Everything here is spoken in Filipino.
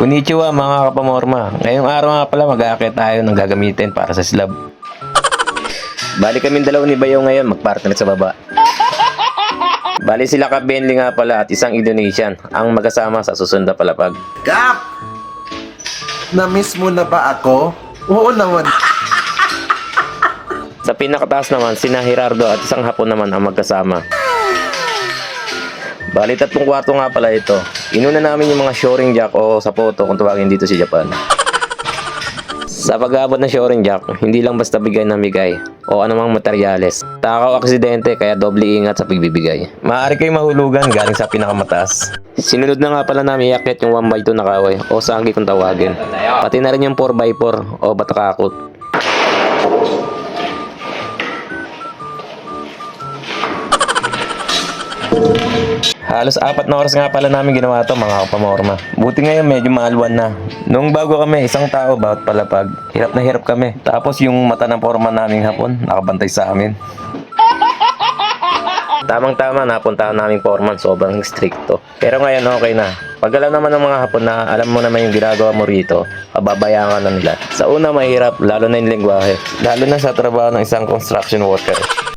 Konnichiwa mga kapamorma. Ngayong araw nga pala mag-aakit tayo ng gagamitin para sa slab. Bali kami dalawa ni Bayo ngayon magpartner sa baba. Bali sila ka Benly nga pala at isang Indonesian ang magkasama sa susunod na palapag. Kap! Na-miss mo na ba ako? Oo naman. Sa pinakataas naman, sina Gerardo at isang hapon naman ang magkasama. Bali, tatlong kwarto nga pala ito. Inuna namin yung mga shoring jack o sa photo kung tawagin dito sa Japan. Sa pag-aabot ng shoring jack, hindi lang basta bigay ng bigay o anumang materyales. Takaw aksidente kaya doble ingat sa pagbibigay. Maaari kayo mahulugan galing sa pinakamataas. Sinunod na nga pala namin iakyat yung 1x2 na kaway o sanggi kung tawagin. Pati na rin yung 4x4 o batakakot. Halos apat na oras nga pala namin ginawa to mga kapamorma. Buti ngayon medyo maalwan na. Nung bago kami, isang tao bawat palapag. Hirap na hirap kami. Tapos yung mata ng forma naming hapon, nakabantay sa amin. Tamang-tama napuntahan naming foreman, sobrang stricto. Pero ngayon okay na. Pag alam naman ng mga hapon na alam mo naman yung ginagawa mo rito, pababayaan ka na nila. Sa una mahirap, lalo na yung lingwahe. Lalo na sa trabaho ng isang construction worker.